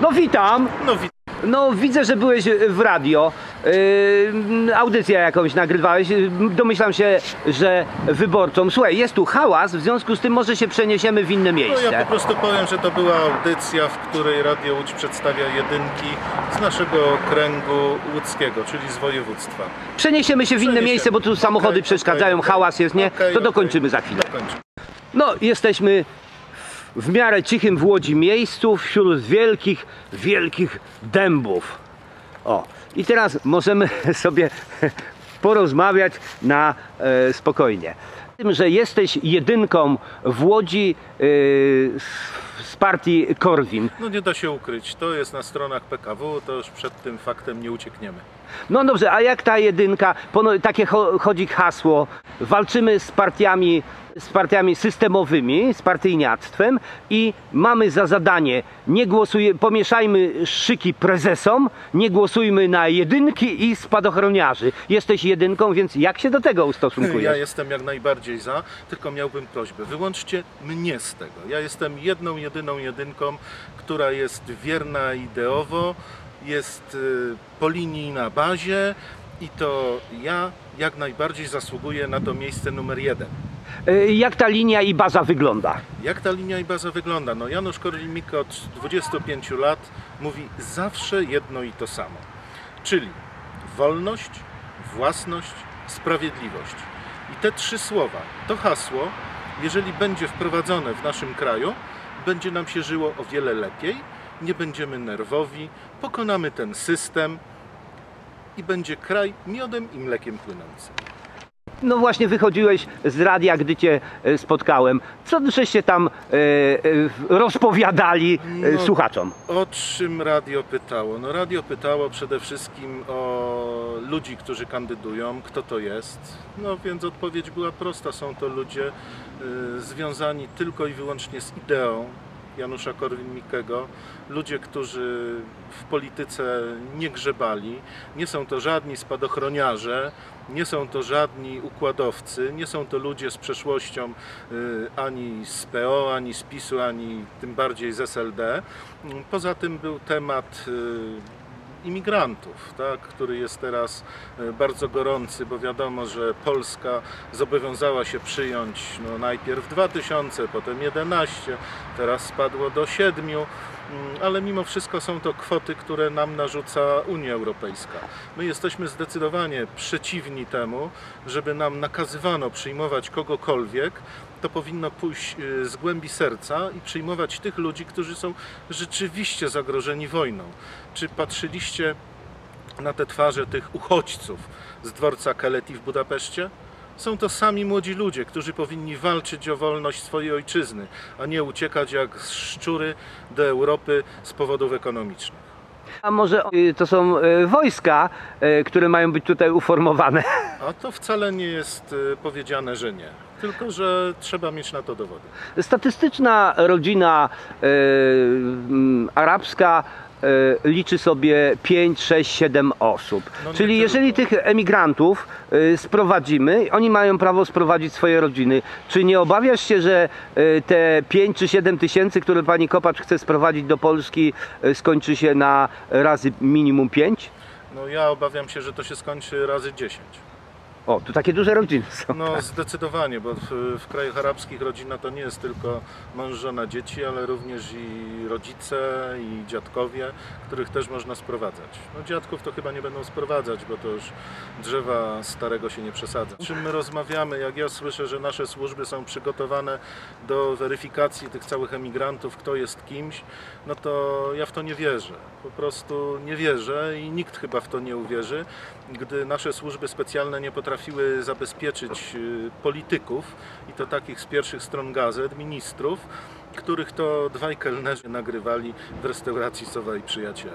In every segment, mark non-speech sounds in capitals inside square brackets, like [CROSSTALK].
No witam. No wi- No widzę, że byłeś w radio. Yy, audycję jakąś nagrywałeś. Yy, Domyślam się, że wyborcom. Słuchaj, jest tu hałas, w związku z tym może się przeniesiemy w inne no miejsce. ja po prostu powiem, że to była audycja, w której Radio Łódź przedstawia jedynki z naszego kręgu łódzkiego, czyli z województwa. Przeniesiemy się w inne miejsce, bo tu samochody Okej, przeszkadzają, okej, hałas jest, nie? okej, to dokończymy za chwilę. Dokończę. No, jesteśmy w miarę cichym w Łodzi miejscu wśród wielkich, wielkich dębów. O, i teraz możemy [LAUGHS] sobie porozmawiać na e, spokojnie. Tym, że jesteś jedynką w Łodzi e, z, partii Korwin. No nie da się ukryć, to jest na stronach PKW, to już przed tym faktem nie uciekniemy. No dobrze, a jak ta jedynka, takie cho, chodzi hasło, walczymy z partiami, z partiami systemowymi, z partyjniactwem i mamy za zadanie, nie głosuje, pomieszajmy szyki prezesom, nie głosujmy na jedynki i spadochroniarzy. Jesteś jedynką, więc jak się do tego ustosunkujesz? Ja jestem jak najbardziej za, tylko miałbym prośbę, wyłączcie mnie z tego. Ja jestem jedną, jedyną jedynką, która jest wierna ideowo, jest y, po linii na bazie i to ja jak najbardziej zasługuję na to miejsce numer jeden. Y, Jak ta linia i baza wygląda? Jak ta linia i baza wygląda? No Janusz Korwin-Mikke od 25 lat mówi zawsze jedno i to samo. Czyli wolność, własność, sprawiedliwość. I te trzy słowa, to hasło, jeżeli będzie wprowadzone w naszym kraju, będzie nam się żyło o wiele lepiej, nie będziemy nerwowi, pokonamy ten system i będzie kraj miodem i mlekiem płynący. No właśnie wychodziłeś z radia, gdy cię e, spotkałem. Co żeście tam e, e, rozpowiadali e, No. słuchaczom? O czym radio pytało? No radio pytało przede wszystkim o ludzi, którzy kandydują, kto to jest. No więc odpowiedź była prosta, są to ludzie y, związani tylko i wyłącznie z ideą Janusza Korwin-Mikkego. Ludzie, którzy w polityce nie grzebali. Nie są to żadni spadochroniarze, nie są to żadni układowcy, nie są to ludzie z przeszłością y, ani z PO, ani z PiSu, ani tym bardziej z SLD. Poza tym był temat y, imigrantów, tak, który jest teraz y, bardzo gorący, bo wiadomo, że Polska zobowiązała się przyjąć no, najpierw 2000, potem 11, teraz spadło do 7, mm, ale mimo wszystko są to kwoty, które nam narzuca Unia Europejska. My jesteśmy zdecydowanie przeciwni temu, żeby nam nakazywano przyjmować kogokolwiek, to powinno pójść y, z głębi serca i przyjmować tych ludzi, którzy są rzeczywiście zagrożeni wojną. Czy patrzyliście na te twarze tych uchodźców z dworca Keleti w Budapeszcie? Są to sami młodzi ludzie, którzy powinni walczyć o wolność swojej ojczyzny, a nie uciekać jak szczury do Europy z powodów ekonomicznych. A może e, to są e, wojska, e, które mają być tutaj uformowane? [LAUGHS] A to wcale nie jest y, powiedziane, że nie. Tylko, że trzeba mieć na to dowody. Statystyczna rodzina arabska liczy sobie 5, 6, 7 osób. No Czyli jeżeli tylko. tych emigrantów e, sprowadzimy, oni mają prawo sprowadzić swoje rodziny. Czy nie obawiasz się, że e, te 5 czy 7 tysięcy, które pani Kopacz chce sprowadzić do Polski, e, skończy się na razy minimum 5? No ja obawiam się, że to się skończy razy 10. O, tu takie duże rodziny są. No zdecydowanie, bo w, w krajach arabskich rodzina to nie jest tylko mąż, żona, dzieci, ale również i rodzice, i dziadkowie, których też można sprowadzać. No dziadków to chyba nie będą sprowadzać, bo to już drzewa starego się nie przesadza. O czym my rozmawiamy, jak ja słyszę, że nasze służby są przygotowane do weryfikacji tych całych emigrantów, kto jest kimś, no to ja w to nie wierzę. Po prostu nie wierzę i nikt chyba w to nie uwierzy, gdy nasze służby specjalne nie potrafiły zabezpieczyć y, polityków i to takich z pierwszych stron gazet, ministrów, których to dwaj kelnerzy nagrywali w restauracji Sowa i Przyjaciele.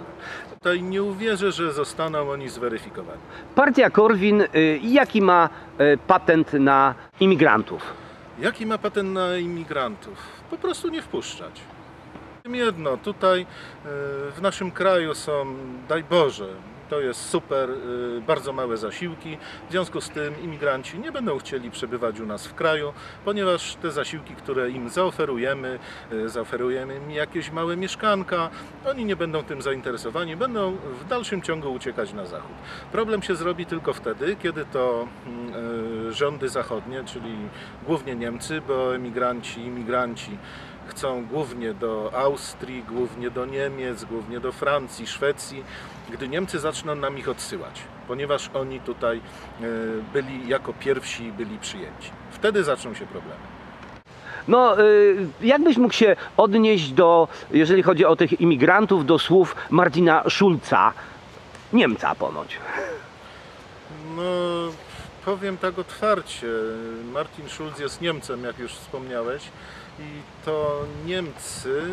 Tutaj nie uwierzę, że zostaną oni zweryfikowani. Partia Korwin, y, jaki ma y, patent na imigrantów? Jaki ma patent na imigrantów? Po prostu nie wpuszczać. Jedno, tutaj w naszym kraju są, daj Boże, To jest super, y, bardzo małe zasiłki. W związku z tym imigranci nie będą chcieli przebywać u nas w kraju, ponieważ te zasiłki, które im zaoferujemy, y, zaoferujemy im jakieś małe mieszkanka, oni nie będą tym zainteresowani, będą w dalszym ciągu uciekać na zachód. Problem się zrobi tylko wtedy, kiedy to mm, y, rządy zachodnie, czyli głównie Niemcy, bo emigranci, imigranci chcą głównie do Austrii, głównie do Niemiec, głównie do Francji, Szwecji, gdy Niemcy zaczną nam ich odsyłać, ponieważ oni tutaj y, byli jako pierwsi byli przyjęci. Wtedy zaczną się problemy. No, y, jak byś mógł się odnieść do, jeżeli chodzi o tych imigrantów, do słów Martina Schulza, Niemca ponoć? No, powiem tak otwarcie. Martin Schulz jest Niemcem, jak już wspomniałeś. I to Niemcy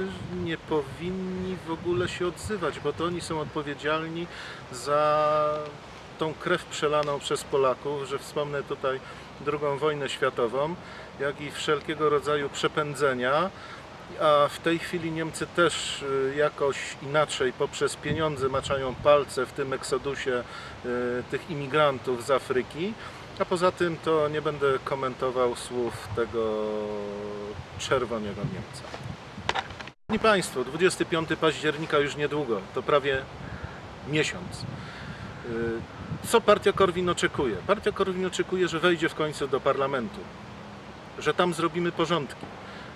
nie powinni w ogóle się odzywać, bo to oni są odpowiedzialni za tą krew przelaną przez Polaków, że wspomnę tutaj II wojnę światową, jak i wszelkiego rodzaju przepędzenia. A w tej chwili Niemcy też y, jakoś inaczej poprzez pieniądze maczają palce w tym eksodusie y, tych imigrantów z Afryki. A poza tym to nie będę komentował słów tego czerwonego Niemca. Szanowni Państwo, 25 października już niedługo, to prawie miesiąc. Y, Co partia Korwin oczekuje? Partia Korwin oczekuje, że wejdzie w końcu do parlamentu, że tam zrobimy porządki,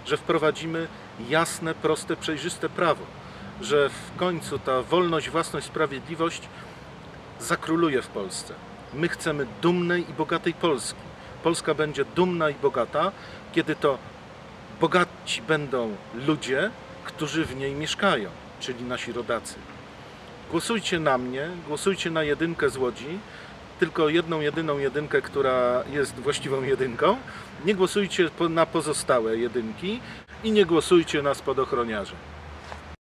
że wprowadzimy jasne, proste, przejrzyste prawo, że w końcu ta wolność, własność, sprawiedliwość zakróluje w Polsce. My chcemy dumnej i bogatej Polski. Polska będzie dumna i bogata, kiedy to bogaci będą ludzie, którzy w niej mieszkają, czyli nasi rodacy. Głosujcie na mnie, głosujcie na jedynkę z Łodzi, tylko jedną, jedyną jedynkę, która jest właściwą jedynką. Nie głosujcie na pozostałe jedynki i nie głosujcie na spadochroniarzy.